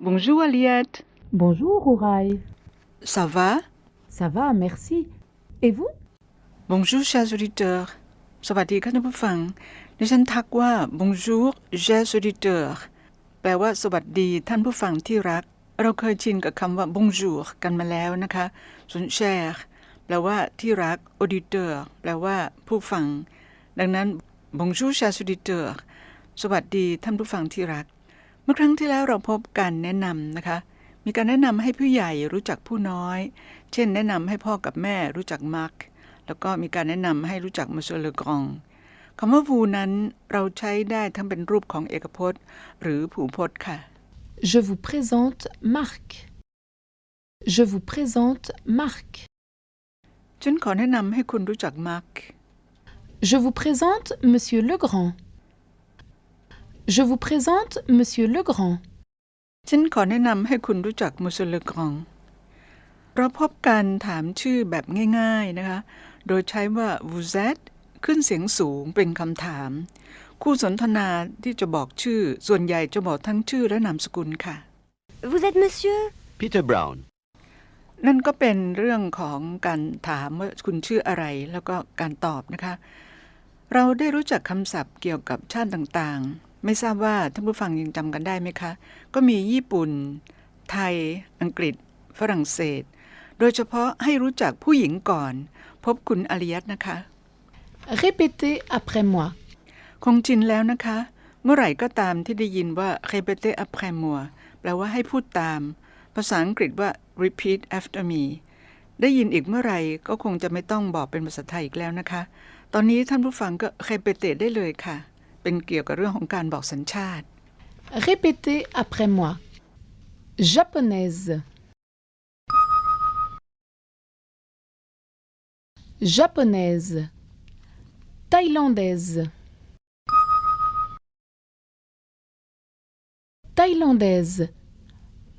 Bonjour Aliette. Bonjour, Ouraï. Ça va Ça va, merci. Et vous Bonjour chers auditeurs สวัสดีค่ะท่านผู้ฟัง ดิฉันทักว่า Bonjour chers auditeurs แปลว่าสวัสดีท่านผู้ฟังที่รัก เราเคยชินกับคำว่า Bonjour กันมาแล้วนะคะ ส่วน cher แปลว่าที่รัก auditeur แปลว่าผู้ฟัง ดังนั้น Bonjour chers auditeurs สวัสดีท่านผู้ฟังที่รัก เ มื่อครั้งที่แล้วเราพบการแนะนำนะคะ มีการแนะนำให้ผู้ใหญ่รู้จักผู้น้อย เช่น แนะนำให้พ่อกับแม่รู้จักมาร์คแล้วก็มีการแนะนำให้รู้จักม o เ s อร์เลกรองคำว่าวูนั้นเราใช้ได้ทั้งเป็นรูปของเอกพจน์ หรือผูพจน์ค่ะ Je vous présente Marc. Je vous présente Marc. ฉันขอแนะนำให้คุณรู้จักมาร์ค Je vous présente Monsieur Legrand. Je vous présente Monsieur Legrand. ฉันขอแนะนำให้คุณรู้จักม o เ s อร์เลกรอง เราพบการถามชื่อแบบง่ายๆนะคะ โดยใช้ว่า vous êtes ขึ้นเสียงสูงเป็นคำถาม คู่สนทนาที่จะบอกชื่อ ส่วนใหญ่จะบอกทั้งชื่อและนามสกุลค่ะ Vous êtes monsieur Peter Brown. นั่นก็เป็นเรื่องของการถามว่าคุณชื่ออะไรแล้วก็การตอบนะคะ เราได้รู้จักคำศัพท์เกี่ยวกับชาติต่างๆ ไม่ทราบว่าท่านผู้ฟังยังจำกันได้ไหมคะ ก็มีญี่ปุ่น ไทย อังกฤษ ฝรั่งเศส โดยเฉพาะให้รู้จักผู้หญิงก่อน พบคุณอาริยัตนะคะ Répétez après moi. คงชินแล้วนะคะ เมื่อไหร่ก็ตามที่ได้ยินว่า répétez après moi แปลว่าให้พูดตาม ภาษาอังกฤษว่า repeat after me ได้ยินอีกเมื่อไหร่ก็คงจะไม่ต้องบอกเป็นภาษาไทยอีกแล้วนะคะ ตอนนี้ท่านผู้ฟังก็ répétez ได้เลยค่ะ เป็นเกี่ยวกับเรื่องของการบอกสัญชาติ Répétez après moi. Japonaise. Japonaise. Thaïlandaise. Thaïlandaise.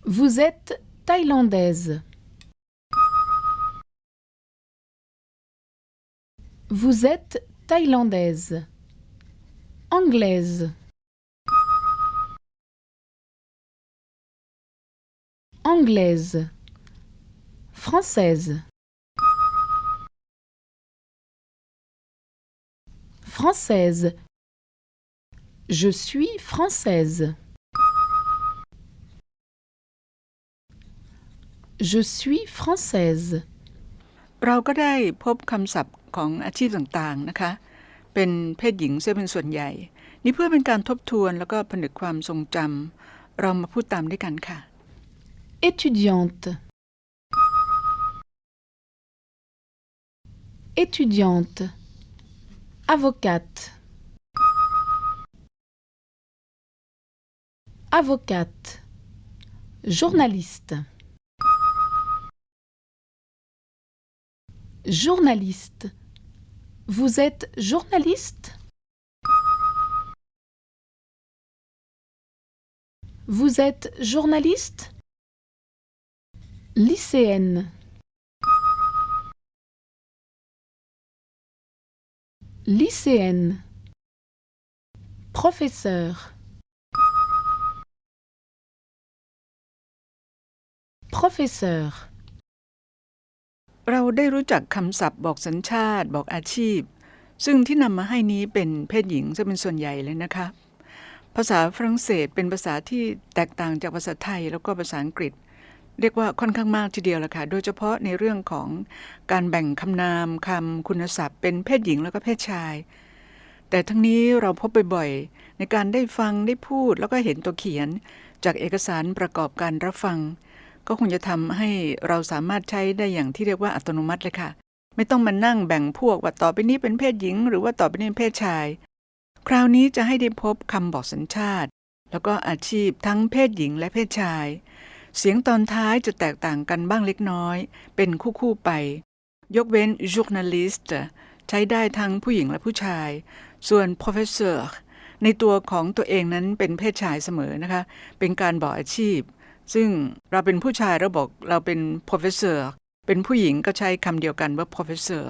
Vous êtes thaïlandaise. Vous êtes thaïlandaise. Anglaise. Anglaise. Française. Française. Je suis française. Je suis française. เราก็ได้พบคำศัพท์ของอาชีพต่างๆนะคะ เป็นเพศหญิงเสียเป็นส่วนใหญ่ นี่เพื่อเป็นการทบทวนแล้วก็ผนึกความทรงจำเรามาพูดตามด้วยกันค่ะ Étudiante. Étudiante. Avocate. Avocate. Journaliste. Journaliste. Vous êtes journaliste? Vous êtes journaliste? Lycéenne. Lycéenne. Professeur. Professeur. เราได้รู้จักคำศัพท์บอกสัญชาติ บอกอาชีพ ซึ่งที่นำมาให้นี้เป็นเพศหญิงจะเป็นส่วนใหญ่เลยนะคะ ภาษาฝรั่งเศสเป็นภาษาที่แตกต่างจากภาษาไทยแล้วก็ภาษาอังกฤษ เรียกว่าค่อนข้างมากทีเดียวละค่ะ โดยเฉพาะในเรื่องของการแบ่งคำนามคำคุณศัพท์ เป็นเพศหญิงแล้วก็เพศชาย แต่ทั้งนี้เราพบบ่อยๆในการได้ฟังได้พูดแล้วก็เห็นตัวเขียน จากเอกสารประกอบการรับฟัง ก็คงจะทำให้เราสามารถใช้ได้อย่างที่เรียกว่าอัตโนมัติเลยค่ะ ไม่ต้องมานั่งแบ่งพวกว่าต่อไปนี้เป็นเพศหญิง หรือว่าต่อไปนี้เป็นเพศชาย คราวนี้จะให้ได้พบคำบอกสัญชาติ แล้วก็อาชีพทั้งเพศหญิงและเพศชาย เสียงตอนท้ายจะแตกต่างกันบ้างเล็กน้อย เป็นคู่ๆไป ยกเว้น journalist ใช้ได้ทั้งผู้หญิงและผู้ชาย ส่วน professor ในตัวของตัวเองนั้นเป็นเพศชายเสมอนะคะ เป็นการบอกอาชีพ ซึ่งเราเป็นผู้ชายเราบอกเราเป็น professor เป็นผู้หญิงก็ใช้คำเดียวกันว่า professor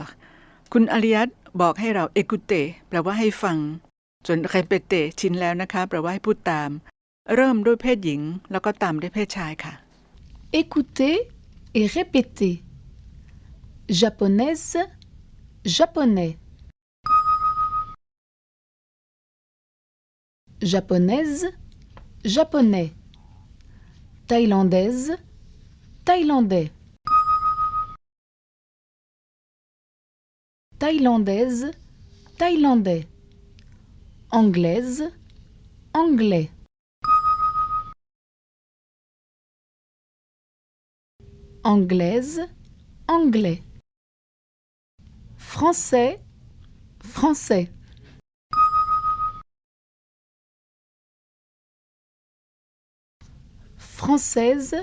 คุณอาริยัตบอกให้เรา écoute แปลว่าให้ฟัง ส่วน répéter ชินแล้วนะคะแปลว่าให้พูดตาม เริ่มด้วยเพศหญิง แล้วก็ตามด้วยเพศชายค่ะ Écoutez et répétez. Japonaise, japonais. Japonaise, japonais. Thaïlandaise, thaïlandais. Thaïlandaise, thaïlandais. Anglaise, anglais. anglaise, anglais. Français, français. Française,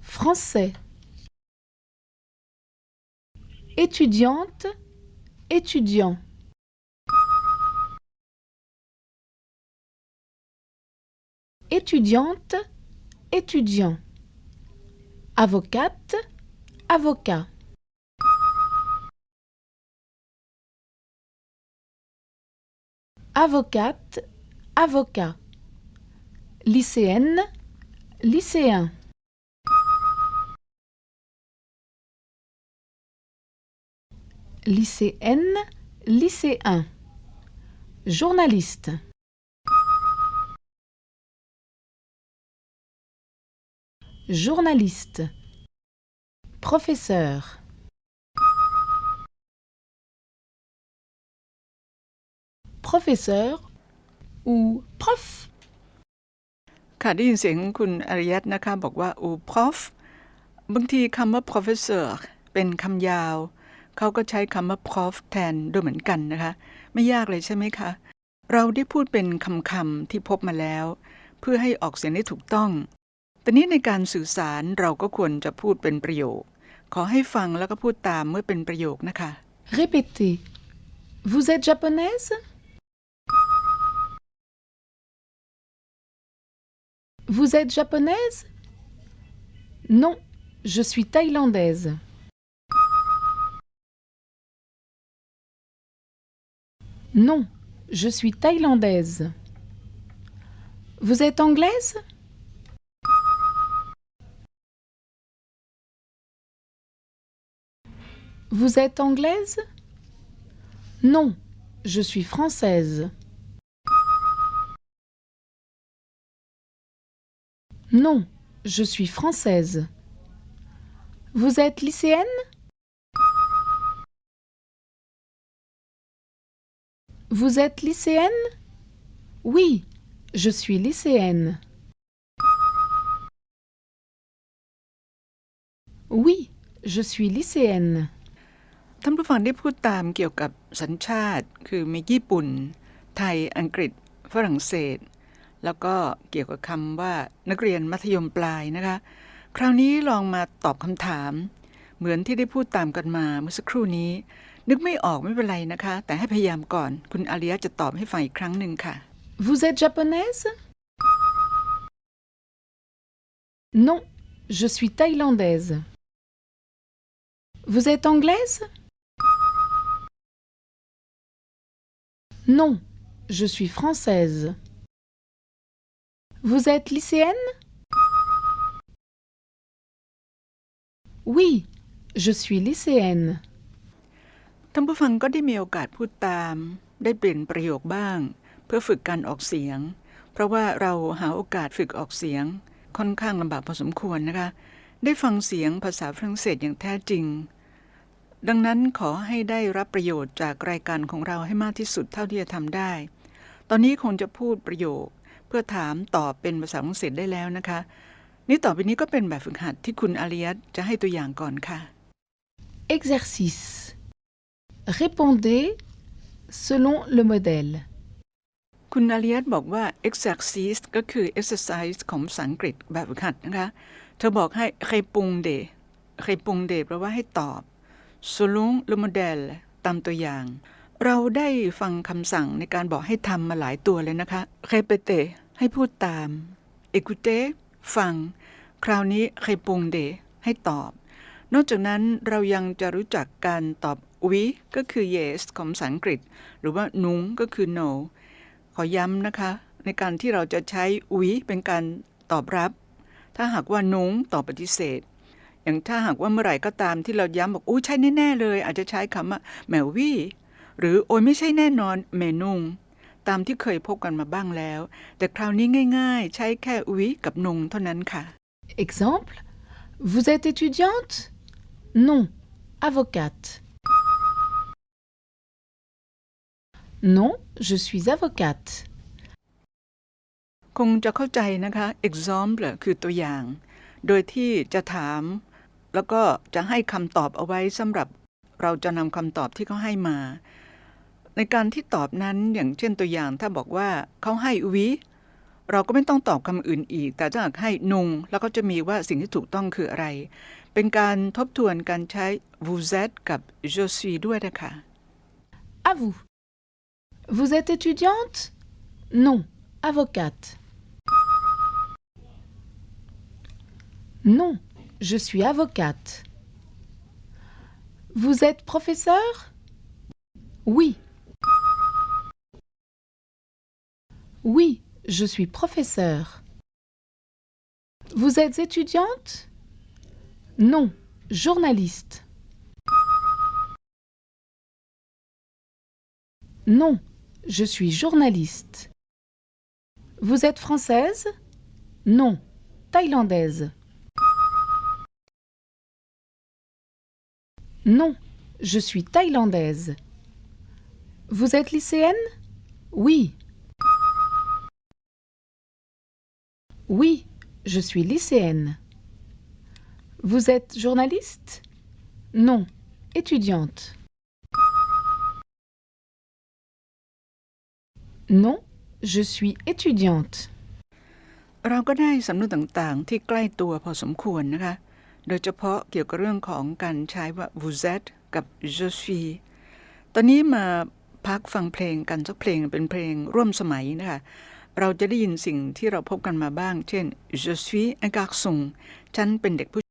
français. Étudiante, étudiant. Étudiante, étudiant. Avocate, avocat. Avocate, avocat. Lycéenne, lycéen. Lycéenne, lycéen. Journaliste. Journaliste. Professeur. Professeur ou prof? ค่ะได้ยินเสียงคุณอริยัตนะคะบอกว่าอู prof บางทีคำว่า professor เป็นคำยาว เขาก็ใช้คำว่า prof แทนด้วยเหมือนกันนะคะ ไม่ยากเลยใช่ไหมคะ เราได้พูดเป็นคำๆที่พบมาแล้ว เพื่อให้ออกเสียงได้ถูกต้อง แต่นี้ในการสื่อสารเราก็ควรจะพูดเป็นประโยค ขอให้ฟังแล้วก็พูดตามเมื่อเป็นประโยคนะคะ Répétez. Vous êtes japonaise Vous êtes japonaise? Non, je suis thaïlandaise. Non, je suis thaïlandaise. Vous êtes anglaise? Vous êtes anglaise? Non, je suis française. Non, je suis française. Vous êtes lycéenne Vous êtes lycéenne Oui, je suis lycéenne. Oui, je suis lycéenne. ท่านผู้ฟังได้พูดตามเกี่ยวกับสัญชาติ คือมีญี่ปุ่น ไทย อังกฤษ ฝรั่งเศส แล้วก็เกี่ยวกับคำว่านักเรียนมัธยมปลายนะคะ คราวนี้ลองมาตอบคำถาม เหมือนที่ได้พูดตามกันมาเมื่อสักครู่นี้ นึกไม่ออกไม่เป็นไรนะคะ แต่ให้พยายามก่อน คุณอาริยะจะตอบให้ฟังอีกครั้งหนึ่งค่ะ Vous êtes japonaise Non, je suis thaïlandaise. Vous êtes anglaise Non, je suis française. Vous êtes lycéenne Oui, je suis lycéenne. ท่านผู้ฟังก็ได้มีโอกาสพูดตาม ได้เปลี่ยนประโยคบ้าง เพื่อฝึกการออกเสียง เพราะว่าเราหาโอกาสฝึกออกเสียง ค่อนข้างลำบากพอสมควรนะคะ ได้ฟังเสียงภาษาฝรั่งเศสอย่างแท้จริง ดังนั้นขอให้ได้รับประโยชน์จากรายการของเราให้มากที่สุดเท่าที่จะทำได้ ตอนนี้คงจะพูดประโยค พื่อถามตอบเป็นภาษาฝรั่งเศสได้แล้วนะคะ นี่ต่อไปนี้ก็เป็นแบบฝึกหัดที่คุณอาริยัตจะให้ตัวอย่างก่อนค่ะ Exercice. Répondez selon le modèle. คุณอาริยัตบอกว่า exercise ก็คือ exercise ของภาษาอังกฤษแบบฝึกหัดนะคะ เธอบอกให้ répondre répondre แปลว่าให้ตอบ selon le modèle ตามตัวอย่างเราได้ฟังคำสั่งในการบอกให้ทำมาหลายตัวเลยนะคะ répéter ให้พูดตาม écoute ฟัง คราวนี้ répondre ให้ตอบ นอกจากนั้นเรายังจะรู้จักการตอบ oui ก็คือ yes ของภาษาอังกฤษ หรือว่า non ก็คือ no ขอย้ำนะคะ ในการที่เราจะใช้ oui เป็นการตอบรับ ถ้าหากว่า non ตอบปฏิเสธอย่างถ้าหากว่าเมื่อไหร่ก็ตามที่เราย้ำบอกอู้ใช่แน่ ๆ เลย อาจจะใช้คำว่าแมววี่หรือโอยไม่ใช่แน่นอนเมนุง ตามที่เคยพบกันมาบ้างแล้ว แต่คราวนี้ง่าย ๆ ใช้แค่วิกับนงเท่านั้นค่ะ Exemple Vous êtes étudiante Non, avocate. Non, je suis avocate. คงจะเข้าใจนะคะ example คือตัวอย่าง โดยที่จะถาม แล้วก็จะให้คำตอบเอาไว้สำหรับเราจะนำคำตอบที่เขาให้มา ในการที่ตอบนั้นอย่างเช่นตัวอย่างถ้าบอกว่าเขาให้วิเราก็ไม่ต้องตอบคำอื่นอีก แต่ถ้าหากให้นุงแล้วก็จะมีว่าสิ่งที่ถูกต้องคืออะไร เป็นการทบทวนการใช้ vous êtes กับ je suis ด้วยนะคะ À vous. Vous êtes étudiante Non, avocate. Non, je suis avocate. Vous êtes professeur Oui. Oui, je suis professeur. Vous êtes étudiante? Non, journaliste. Non, je suis journaliste. Vous êtes française? Non, thaïlandaise. Non, je suis thaïlandaise. Vous êtes lycéenne? Oui. Oui, je suis lycéenne. Vous êtes journaliste Non, étudiante. Non, je suis étudiante. เราก็ได้สำนวนต่างๆ ที่ใกล้ตัวพอสมควรนะคะ โดยเฉพาะเกี่ยวกับเรื่องของการใช้ว่า vous êtes กับ je suis ตอนนี้มาพักฟังเพลงกันสักเพลงเป็นเพลงร่วมสมัยนะคะ เราจะได้ยินสิ่งที่เราพบกันมาบ้าง เช่น je suis un garçon ฉันเป็นเด็กผู้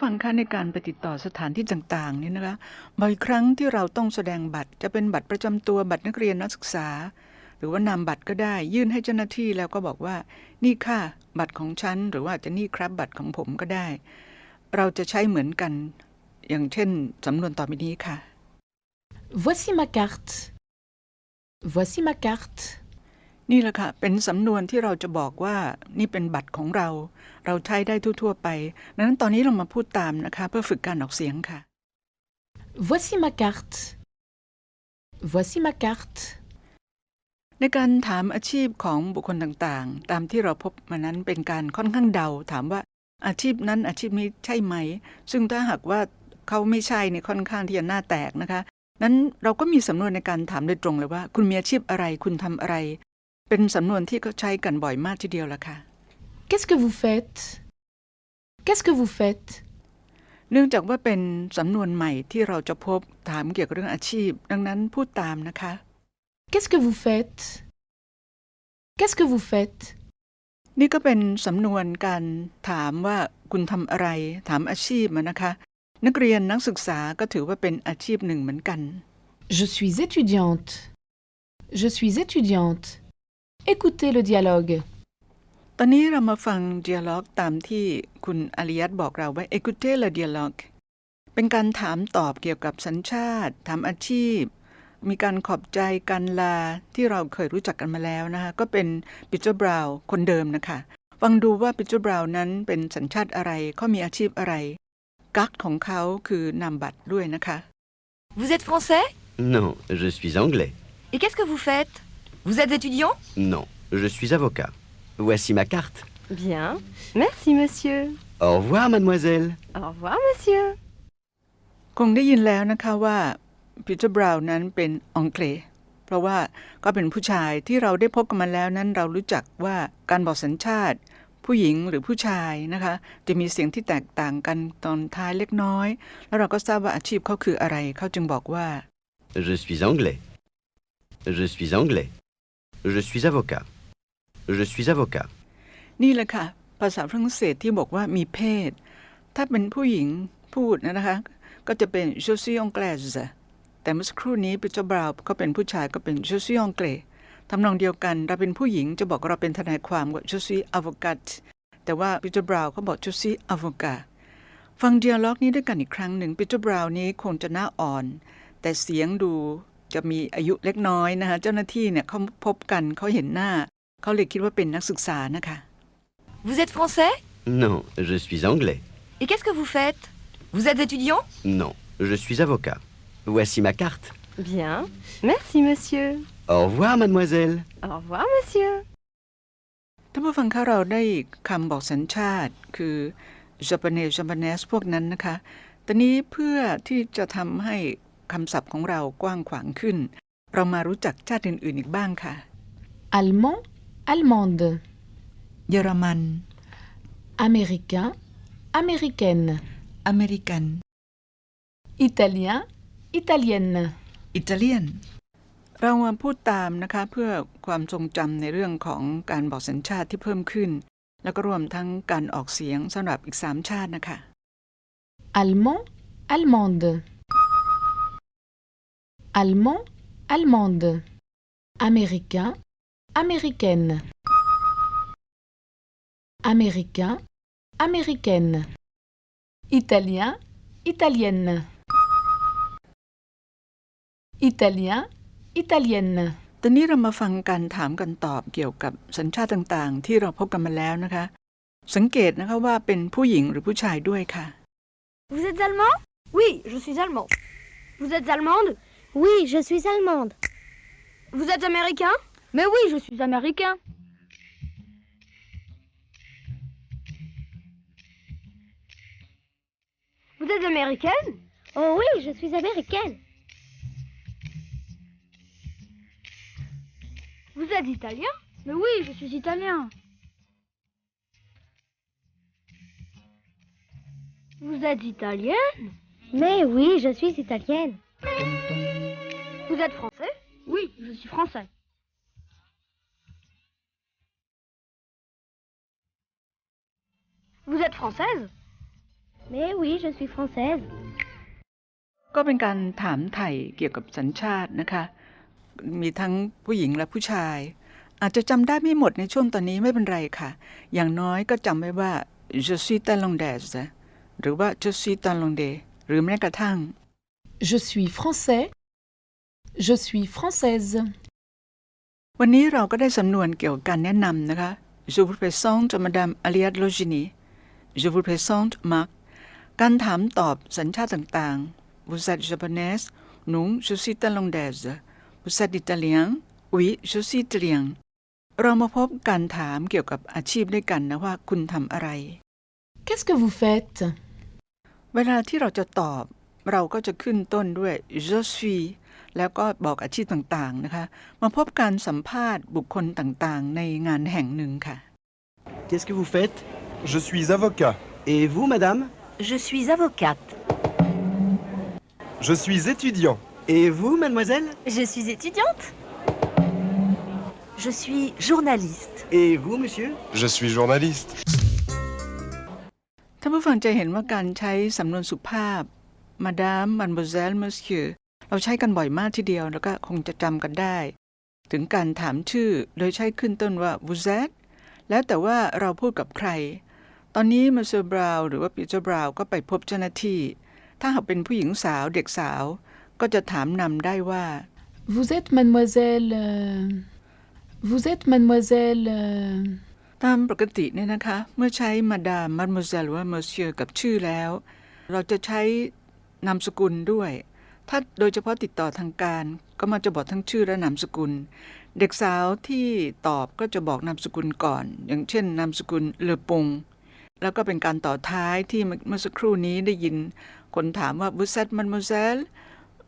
ฟังคะในการไปติดต่อสถานที่ต่างๆนี่นะคะบ่อยครั้งที่เราต้องแสดงบัตรจะเป็นบัตรประจำตัวบัตรนักเรียนนักศึกษา หรือว่านามบัตรก็ได้ ยื่นให้เจ้าหน้าที่แล้วก็บอกว่า นี่ค่ะบัตรของฉัน หรือว่าจะนี่ครับบัตรของผมก็ได้ เราจะใช้เหมือนกัน อย่างเช่นสำนวนต่อไปนี้ค่ะ Voici ma carte. Voici ma carte. นี่แหละค่ะ เป็นสำนวนที่เราจะบอกว่านี่เป็นบัตรของเรา เราใช้ได้ทั่วๆไปดังนั้นตอนนี้เรามาพูดตามนะคะ เพื่อฝึกการออกเสียงค่ะ Voici ma carte. Voici ma carte. ในการถามอาชีพของบุคคลต่างๆ ตามที่เราพบมานั้นเป็นการค่อนข้างเดา ถามว่าอาชีพนั้นอาชีพนี้ใช่ไหม ซึ่งถ้าหากว่าเขาไม่ใช่เนี่ยค่อนข้างที่จะหน้าแตกนะคะ นั้นเราก็มีสำนวนในการถามโดยตรงเลยว่า คุณมีอาชีพอะไร คุณทำอะไร เป็นสำนวนที่เขาใช้กันบ่อยมากทีเดียวละค่ะ Qu'est-ce que vous faites Qu'est-ce que vous faites เนื่องจากว่าเป็นสำนวนใหม่ที่เราจะพบถามเกี่ยวกับเรื่องอาชีพ ดังนั้นพูดตามนะคะ Qu'est-ce que vous faites Qu'est-ce que vous faites นี่ก็เป็นสำนวนการถามว่าคุณทำอะไร ถามอาชีพอะนะคะ นักเรียนนักศึกษาก็ถือว่าเป็นอาชีพหนึ่งเหมือนกัน Je suis étudiante. Je suis étudiante. Écoutez le dialogue. ตอนนี้เรามาฟัง dialogue ตามที่คุณอาริยัตบอกเราว่า écoutez le dialogue เป็นการถามตอบเกี่ยวกับสัญชาติ ถามอาชีพ มีการขอบใจการลาที่เราเคยรู้จักกันมาแล้วนะคะก็เป็นปิเตอร์บราวน์คนเดิมนะคะฟังดูว่าปิเตอร์บราวน์นั้นเป็นสัญชาติอะไรเขามีอาชีพอะไร กั๊กของเขาคือนามบัตรด้วยนะคะ Vous êtes français Non, je suis anglais. Et qu'est-ce que vous faites Vous êtes étudiant Non, je suis avocat. Voici ma carte. Bien. Merci, monsieur. Au revoir, mademoiselle. Au revoir, monsieur. คงได้ยินแล้วนะคะว่าปีเตอร์บราวน์นั้นเป็นอังกฤษเพราะว่าก็เป็นผู้ชายที่เราได้พบกันมาแล้วนั้นเรารู้จักว่าการบอกสัญชาติ ผู้หญิงหรือผู้ชายนะคะ จะมีเสียงที่แตกต่างกันตอนท้ายเล็กน้อย แล้วเราก็ทราบว่าอาชีพเขาคืออะไร เขาจึงบอกว่า Je suis anglais. Je suis anglais. Je suis avocat. Je suis avocat. นี่แหละค่ะ ภาษาฝรั่งเศสที่บอกว่ามีเพศ ถ้าเป็นผู้หญิงพูดนะคะ ก็จะเป็น je suis anglaise แต่เมื่อสักครู่นี้ปีเตอร์บราวก็เป็นผู้ชายก็เป็น je suis anglais ทำนองเดียวกันเราเป็นผู้หญิงจะบอกเราเป็นทนายความก็ je suis avocat แต่ว่าปีเตอร์บราวน์เขาบอก je suis avocat ฟังเดียล็อกนี้ด้วยกันอีกครั้งหนึ่งปีเตอร์บราวน์นี้คงจะหน้าอ่อน แต่เสียงดู จะมีอายุเล็กน้อยนะคะ เจ้าหน้าที่เนี่ยเขาพบกันเขาเห็นหน้า เขาเลยคิดว่าเป็นนักศึกษานะคะ Vous êtes français Non, je suis anglais. Et qu'est-ce que vous faites Vous êtes étudiant Non, je suis avocat. Voici ma carte. Bien. Merci, monsieur. Au revoir, mademoiselle. Au revoir, monsieur. ท่านผู้ฟังคะเราได้คำบอกสัญชาติคือ Japanese Japanese พวกนั้นนะคะ ตอนนี้เพื่อที่จะทำให้ คำศัพท์ของเรากว้างขวางขึ้น เรามารู้จักชาติอื่น ๆ อีกบ้างค่ะ Allemand, allemande. เยอรมัน Américain, américaine. อเมริกัน Italien, italienne. อิตาเลียนเรามาพูดตามนะคะเพื่อความทรงจำในเรื่องของการบอกสัญชาติที่เพิ่มขึ้น แล้วก็รวมทั้งการออกเสียงสำหรับอีกสามชาตินะคะ Allemand, allemande. Allemand, allemande. Américain, américaine. Américain, américaine. Italien, italienne. Italien, italienne. ตอนนี้เรามาฟังการถามกันตอบเกี่ยวกับสัญชาติต่างๆ ที่เราพบกันมาแล้วนะคะ สังเกตนะคะว่าเป็นผู้หญิงหรือผู้ชายด้วยค่ะ Vous êtes allemand Oui, je suis allemand. Vous êtes allemande Oui, je suis allemande. Vous êtes américain? Mais oui, je suis américain. Vous êtes américaine? Oh oui, je suis américaine. Vous êtes italien? Mais oui, je suis italien. Vous êtes italienne? Mais oui, je suis italienne. Vous êtes français Oui, je suis français. Vous êtes française Mais oui, je suis française. ก็เป็นการถามไถ่เกี่ยวกับสัญชาตินะคะ มีทั้งผู้หญิงและผู้ชาย อาจจะจำได้ไม่หมดในช่วงตอนนี้ไม่เป็นไรค่ะ อย่างน้อยก็จำไว้ว่า je suis thaïlandaise หรือว่า je suis thaïlandais หรือแม้กระทั่ง Je suis français. Je suis française. วันนี้เราก็ได้สำนวนเกี่ยวกับการแนะนำนะคะ Je vous présente Madame Aliette Logini Je vous présente Marc การถามตอบสัญชาติต่างๆ Vous êtes japonaise Non je suis thaïlandaise Vous êtes italien Oui je suis italien เรามาพบการถามเกี่ยวกับอาชีพด้วยกันนะว่าคุณทำอะไร Qu'est-ce que vous faites เวลาที่เราจะตอบ เราก็จะขึ้นต้นด้วย je suis แล้วก็บอกอาชีพต่างๆนะคะ มาพบการสัมภาษณ์บุคคลต่างๆ ในงานแห่งหนึ่งค่ะ Qu'est-ce que vous faites Je suis avocat. Et vous, madame Je suis avocate. Je suis étudiant. Et vous, mademoiselle Je suis étudiante. Je suis journaliste. Et vous, monsieur Je suis journaliste. ท่านผู้ฟังจะเห็นว่าการใช้สำนวนสุภาพ Madame Mademoiselle Monsieur เ ราใช้กันบ่อยมากทีเดียวแล้วก็คงจะจำกันได้ ถึงการถามชื่อโดยใช้ขึ้นต้นว่า Vous êtes แล้วแต่ว่าเราพูดกับใคร ตอนนี้มาเซอร์บราวหรือว่าปีเตอร์บราวก็ไปพบเจ้าหน้าที่ ถ้าหากเป็นผู้หญิงสาวเด็กสาว ก็จะถามนำได้ว่า Vous êtes mademoiselle. euh, Vous êtes mademoiselle. euh, ตามปกติเนี่ยนะคะ เมื่อใช้มาดามมัดม s เซลหรือว่าเมอร์เซียกับชื่อแล้ว เราจะใช้นามสกุลด้วย ถ้าโดยเฉพาะติดต่อทางการก็มาจะบอกทั้งชื่อและนามสกุล เด็กสาวที่ตอบก็จะบอกนามสกุลก่อน อย่างเช่นนามสกุลเลอปงแล้วก็เป็นการต่อท้ายที่เมื่อสักครู่นี้ได้ยิน คนถามว่าบุษ e มันม s เซล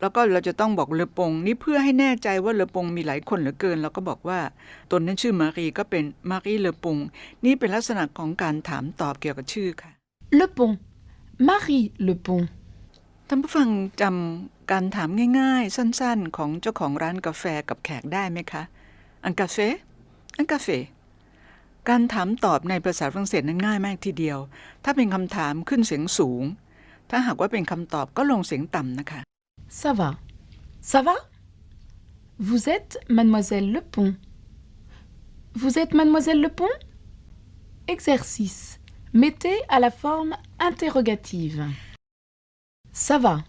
แล้วก็เราจะต้องบอกเลอปงนี่เพื่อให้แน่ใจว่าเลอปงมีหลายคนเหลือเกิน เราก็บอกว่าตนนั้นชื่อมารีก็เป็นมารีเลอปงนี่เป็นลักษณะของการถามตอบเกี่ยวกับชื่อค่ะ Le pont. Marie Le Pont. ท่านผู้ฟังจำการถามง่ายๆ สั้นๆ ของเจ้าของร้านกาแฟกับแขกได้ไหมคะอันกาเฟอันกาเฟการถามตอบในภาษาฝรั่งเศสนั้นง่ายมากทีเดียว ถ้าเป็นคำถามขึ้นเสียงสูง ถ้าหากว่าเป็นคำตอบก็ลงเสียงต่ำนะคะ Ça va. Ça va Vous êtes mademoiselle Le Pont. Vous êtes mademoiselle Le Pont Exercice. Mettez à la forme interrogative. Ça va.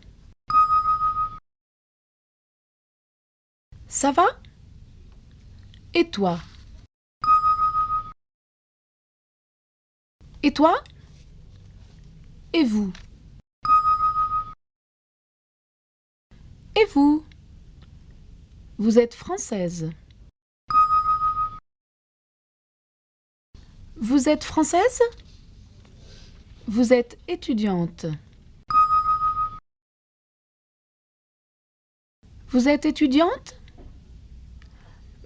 Ça va? Et toi? Et toi? Et vous? Et vous? Vous êtes française. Vous êtes française? Vous êtes étudiante. Vous êtes étudiante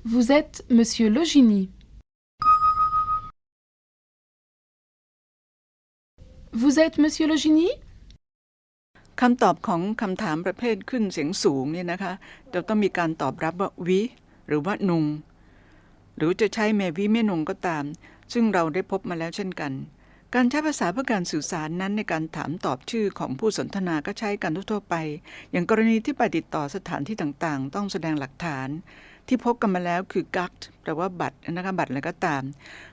Vous êtes monsieur Logini. Vous êtes monsieur Logini คำตอบของคำถามประเภทขึ้นเสียงสูงเนี่ยนะคะจะต้องมีการตอบรับว่าวิหรือว่านุง หรือจะใช้แม่วิแม่นุงก็ตาม ซึ่งเราได้พบมาแล้วเช่นกัน การใช้ภาษาเพื่อการสื่อสารนั้นในการถามตอบชื่อของผู้สนทนาก็ใช้กันทั่วไป อย่างกรณีที่ไปติดต่อสถานที่ต่างๆ ต้องแสดงหลักฐาน ที่พบกันมาแล้วคือกักแปลว่าบัตรนะคะบัตรอะไรก็ตาม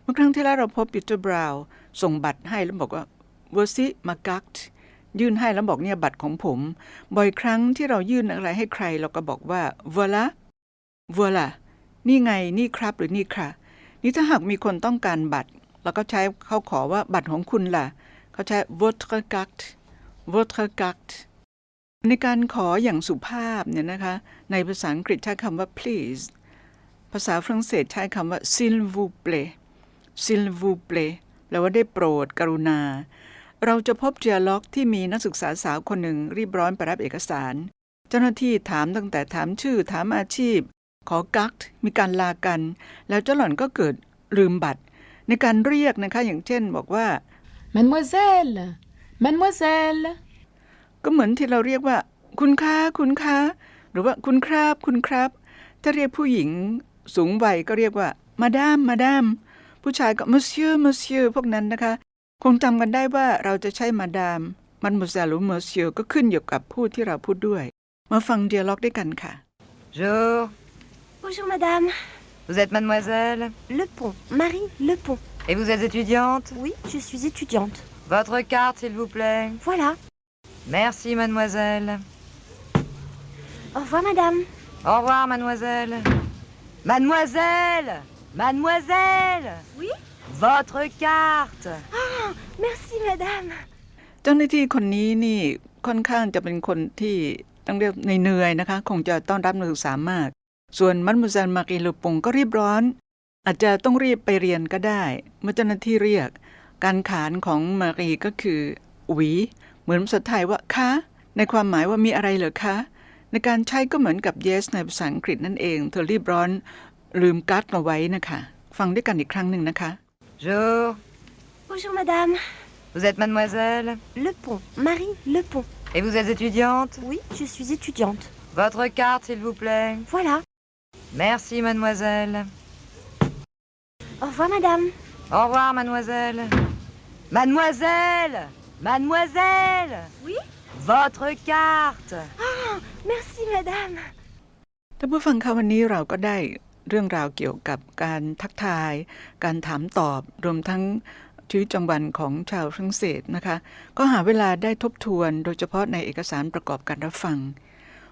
เมื่อครั้งที่แล้วเราพบปีเตอร์บราวส่งบัตรให้แล้วบอกว่าเวอร์ซิมากักยื่นให้แล้วบอกเนี่ยบัตรของผม บ่อยครั้งที่เรายื่นอะไรให้ใครเราก็บอกว่า voila voila นี่ไงนี่ครับหรือนี่ค่ะนี่ถ้าหากมีคนต้องการบัตร เราก็ใช้เขาขอว่าบัตรของคุณล่ะ เขาใช้ votre carte votre carte ในการขออย่างสุภาพเนี่ยนะคะ ในภาษาอังกฤษใช้คำว่า please ภาษาฝรั่งเศสใช้คำว่า s'il vous plaît s'il vous plaît แปลว่าได้โปรดกรุณา เราจะพบเจียล็อกที่มีนักศึกษาสาวคนหนึ่งรีบร้อนไปรับเอกสาร เจ้าหน้าที่ถามตั้งแต่ถามชื่อถามอาชีพ ขอกักมีการลากัน แล้วเจ้าหล่อนก็เกิดลืมบัตร ในการเรียกนะคะ อย่างเช่นบอกว่า Mademoiselle Mademoiselle ก็เหมือนที่เราเรียกว่า คุณคะคุณคะหรือว่าคุณครับคุณครับ ถ้าเรียกผู้หญิงสูงวัยก็เรียกว่า มาดามมาดามผู้ชายก็ monsieur monsieur พวกนั้นนะคะ คงจำกันได้ว่าเราจะใช้มาดาม มันมุเซลหรือเมอร์เซียก็ขึ้นอยู่กับผู้ที่เราพูดด้วย มาฟังเดียล็อกด้วยกันค่ะ Bonjour, Bonjour madame. vous êtes mademoiselle Le Pont, Marie Le Pont. et vous êtes étudiante Oui, je suis étudiante. Votre carte, s'il vous plaît. Voilà. Merci, mademoiselle. Au revoir madame. Au revoir, mademoiselle. Mademoiselle Mademoiselle Oui Votre carte Merci madame. เจ้าหน้าที่คนนี้นี่ค่อนข้างจะเป็นคนที่ต้องเรียกเหนื่อยๆนะคะ คงจะต้อนรับนักศึกษามาก ส่วนมัดมุซันมากีลูปงก็รีบร้อน อาจจะต้องรีบไปเรียนก็ได้ เมื่อเจ้าหน้าที่เรียก การขานของมารีก็คือหวี เหมือนภาษาไทยว่าคะ ในความหมายว่ามีอะไรเหรอคะ ในการใช้ก็เหมือนกับ yes ในภาษาอังกฤษนั่นเอง เธอรีบร้อน ลืมการ์ดมาไว้นะคะ ฟังด้วยกันอีกครั้งหนึ่งนะคะ Bonjour, Bonjour madame. vous êtes mademoiselle Le Pont, Marie Le Pont. et vous êtes étudiante Oui, je suis étudiante. Votre carte, s'il vous plaît. Voilà. Merci, mademoiselle. Au revoir madame. Au revoir, mademoiselle. Mademoiselle Mademoiselle Oui Votre carte Merci madame. ท่านผู้ฟังคะวันนี้เราก็ได้เรื่องราวเกี่ยวกับการทักทาย การถามตอบรวมทั้งชีวิตประจำวันของชาวฝรั่งเศสนะคะ ก็หาเวลาได้ทบทวนโดยเฉพาะในเอกสารประกอบการรับฟัง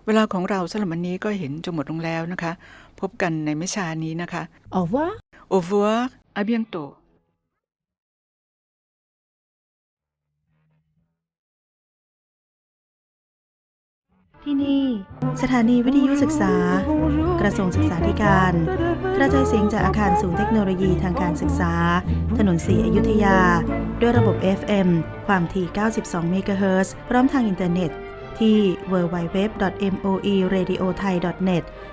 เวลาของเราสำหรับวันนี้ก็เห็นจะหมดลงแล้วนะคะ พบกันในไม่ช้านี้นะคะ Au revoir. Au revoir à bientôt ที่นี่ สถานีวิทยุศึกษา กระทรวงศึกษาธิการ กระจายเสียงจากอาคารศูนย์เทคโนโลยีทางการศึกษา ถนนสีอยุธยา ด้วยระบบ FM ความถี่ 92 เมกะเฮิรตซ์พร้อมทางอินเทอร์เน็ต ที่ www.moeradiothai.net